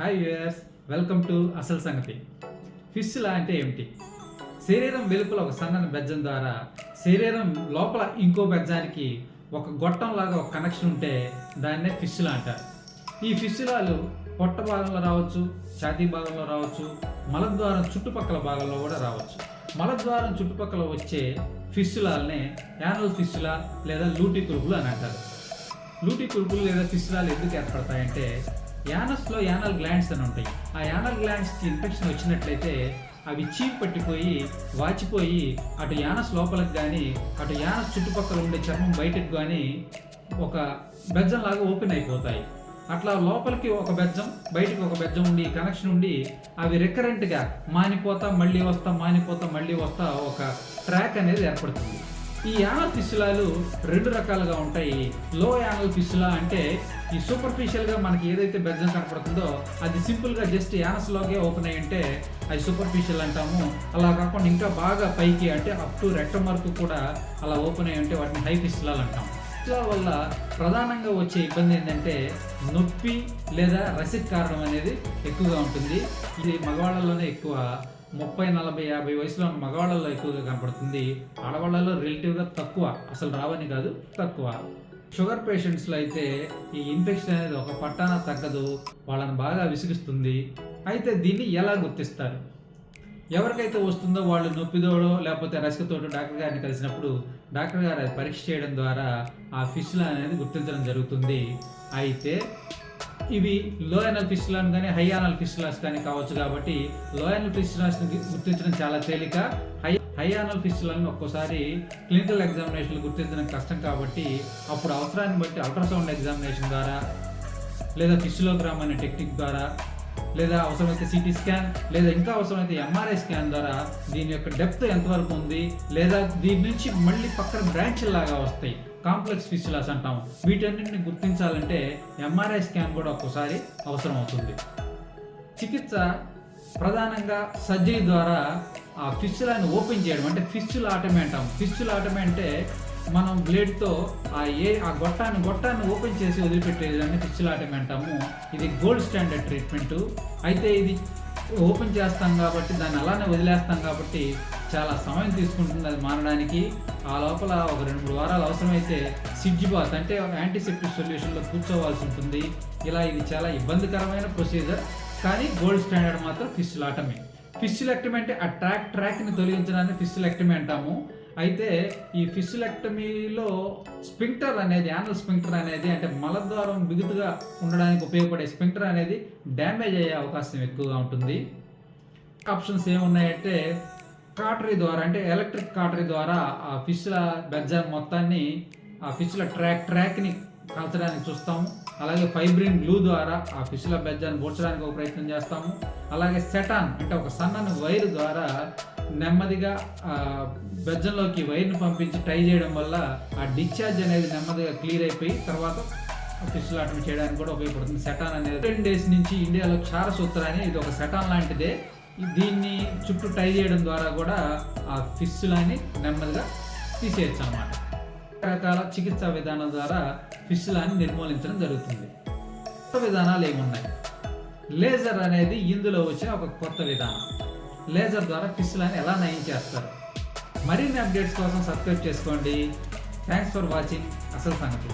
Hi viewers welcome to అసలు సంగతి ఫిష్లా అంటే ఏమిటి? శరీరం వెలుపల ఒక సన్నని బెజ్జం ద్వారా శరీరం లోపల ఇంకో బెజ్జానికి ఒక గొట్టంలాగా ఒక కనెక్షన్ ఉంటే దాన్నే ఫిష్లా అంటారు. ఈ ఫిష్లాలు పొట్ట భాగంలో రావచ్చు ఛాతీ భాగంలో రావచ్చు మలద్వారం చుట్టుపక్కల భాగంలో కూడా రావచ్చు. మలద్వారం చుట్టుపక్కల వచ్చే ఫిష్లాల్నే యానల్ ఫిష్లా లేదా లూటి కురుపులు అని అంటారు. లూటి కురుపులు లేదా ఫిష్లాలు ఎందుకు ఏర్పడతాయంటే యానస్లో యానల్ గ్లాండ్స్ అని ఉంటాయి. ఆ యానల్ గ్లాండ్స్కి ఇన్ఫెక్షన్ వచ్చినట్లయితే అవి చీప్ పట్టిపోయి వాచిపోయి అటు యానస్ లోపలికి కానీ అటు యానస్ చుట్టుపక్కల ఉండే చర్మం బయటకు కానీ ఒక బెజ్జంలాగా ఓపెన్ అయిపోతాయి. అట్లా లోపలికి ఒక బెజ్జం బయటికి ఒక బెజ్జం ఉండి కనెక్షన్ ఉండి అవి రికరెంట్గా మానిపోతా మళ్ళీ వస్తా మానిపోతా మళ్ళీ వస్తా ఒక ట్రాక్ అనేది ఏర్పడుతుంది. ఈ యానల్ ఫిస్సులాలు రెండు రకాలుగా ఉంటాయి. లో యానల్ ఫిస్సులా అంటే ఈ సూపర్ఫిషియల్గా మనకి ఏదైతే బెజ్జం కనపడుతుందో అది సింపుల్గా జస్ట్ యానస్లోకే ఓపెన్ అయ్యి ఉంటే అది సూపర్ఫిషియల్ అంటాము. అలా కాకుండా ఇంకా బాగా పైకి అంటే అప్ టు రెక్టమ్ వరకు కూడా అలా ఓపెన్ అయ్యి ఉంటే వాటిని హై ఫిస్సులాలు అంటాం. ఫిస్సులా వల్ల ప్రధానంగా వచ్చే ఇబ్బంది ఏంటంటే నొప్పి లేదా రసిక్ కారణం అనేది ఎక్కువగా ఉంటుంది. ఇది మగవాళ్ళలోనే ఎక్కువ ముప్పై నలభై యాభై వయసులో మగవాళ్ళల్లో మగవాళ్ళలో ఎక్కువగా కనపడుతుంది. ఆడవాళ్ళలో రిలేటివ్గా తక్కువ. అసలు రావని కాదు తక్కువ. షుగర్ పేషెంట్స్లో అయితే ఈ ఇన్ఫెక్షన్ అనేది ఒక పట్టాన తగ్గదు. వాళ్ళని బాగా విసిగిస్తుంది. అయితే దీన్ని ఎలా గుర్తిస్తారు? ఎవరికైతే వస్తుందో వాళ్ళు నొప్పిదోడో లేకపోతే రసికతోటో డాక్టర్ గారిని కలిసినప్పుడు డాక్టర్ గారు అది పరీక్ష చేయడం ద్వారా ఆ ఫిష్లు అనేది గుర్తించడం జరుగుతుంది. అయితే ఇవి లో ఎనల్ ఫిష్లాన్ కానీ హై అనల్ ఫిష్లాస్ కానీ కావచ్చు కాబట్టి లో ఎనల్ ఫిష్లాస్ని గుర్తించడం చాలా తేలిక. హై హై అనల్ ఫిష్లను ఒక్కోసారి క్లినికల్ ఎగ్జామినేషన్లు గుర్తించడం కష్టం కాబట్టి అప్పుడు అవసరాన్ని బట్టి అల్ట్రాసౌండ్ ఎగ్జామినేషన్ ద్వారా లేదా ఫిస్టులోగ్రామ్ అనే టెక్నిక్ ద్వారా లేదా అవసరమైతే సిటీ స్కాన్ లేదా ఇంకా అవసరమైతే ఎంఆర్ఐ స్కాన్ ద్వారా దీని యొక్క డెప్త్ ఎంతవరకు ఉంది లేదా దీని నుంచి మళ్ళీ పక్కన బ్రాంచ్ లాగా వస్తాయి. కాంప్లెక్స్ ఫిషులాస్ అంటాం. వీటన్నిటిని గుర్తించాలంటే ఎంఆర్ఐ స్కాన్ కూడా ఒక్కోసారి అవసరం అవుతుంది. చికిత్స ప్రధానంగా సర్జరీ ద్వారా ఆ ఫిస్చులాని ఓపెన్ చేయడం అంటే ఫిష్లు ఆటమే అంటాం ఫిస్చుల్ ఆటమే అంటే మనం బ్లేడ్తో ఆ ఏ ఆ గొట్టాన్ని గొట్టాన్ని ఓపెన్ చేసి వదిలిపెట్టేదాన్ని ఫిస్చుల్ ఆటమే అంటాము. ఇది గోల్డ్ స్టాండర్డ్ ట్రీట్మెంట్ అయితే ఇది ఓపెన్ చేస్తాం కాబట్టి దాన్ని అలానే వదిలేస్తాం కాబట్టి చాలా సమయం తీసుకుంటుంది అది మారడానికి. ఆ లోపల ఒక రెండు మూడు వారాలు అవసరమైతే సిడ్జ్ బాత్ అంటే యాంటీసెప్టిక్ సొల్యూషన్లో కూర్చోవాల్సి ఉంటుంది. ఇలా ఇది చాలా ఇబ్బందికరమైన ప్రొసీజర్ కానీ గోల్డ్ స్టాండర్డ్ మాత్రం ఫిస్సులాటమే ఫిస్సులెక్టమీ అంటే ఆ ట్రాక్ ట్రాక్ని తొలగించడాన్ని ఫిస్సులెక్టమీ అంటాము. అయితే ఈ ఫిస్సులెక్టమీలో స్పింక్టర్ అనేది యానల్ స్పింక్టర్ అనేది అంటే మలద్వారం బిగుతుగా ఉండడానికి ఉపయోగపడే స్పింక్టర్ అనేది డ్యామేజ్ అయ్యే అవకాశం ఎక్కువగా ఉంటుంది. ఆప్షన్స్ ఏమున్నాయంటే కాటరీ ద్వారా అంటే ఎలక్ట్రిక్ కాటరీ ద్వారా ఆ ఫిష్ల బెజ్జాన్ మొత్తాన్ని ఆ ఫిష్ల ట్రాక్ ట్రాక్ని కాల్చడానికి చూస్తాము. అలాగే ఫైబ్రిన్ గ్లూ ద్వారా ఆ ఫిష్ల బెజ్జాన్ని బోర్చడానికి ఒక ప్రయత్నం చేస్తాము. అలాగే సెటాన్ అంటే ఒక సన్నని వైర్ ద్వారా నెమ్మదిగా బెజ్జంలోకి వైర్ని పంపించి టై చేయడం వల్ల ఆ డిశ్చార్జ్ అనేది నెమ్మదిగా క్లియర్ అయిపోయి తర్వాత ఫిష్ లాటం చేయడానికి కూడా ఉపయోగపడుతుంది. సెటాన్ అనేది టెన్ డేస్ నుంచి ఇండియాలో క్షారసూత్ర అని ఇది ఒక సెటాన్ లాంటిదే. దీన్ని చుట్టూ టై చేయడం ద్వారా కూడా ఆ ఫిష్లని నెమ్మదిగా తీసేయచ్చు అన్నమాట రకరకాల చికిత్సా విధానం ద్వారా ఫిష్లని నిర్మూలించడం జరుగుతుంది. కొత్త విధానాలు ఏమున్నాయి? లేజర్ అనేది ఇందులో వచ్చిన ఒక కొత్త విధానం. లేజర్ ద్వారా పిస్సులను ఎలా నయం చేస్తారు? మరిన్ని అప్డేట్స్ కోసం సబ్స్క్రైబ్ చేసుకోండి. థ్యాంక్స్ ఫర్ వాచింగ్ అసలు సంగతి.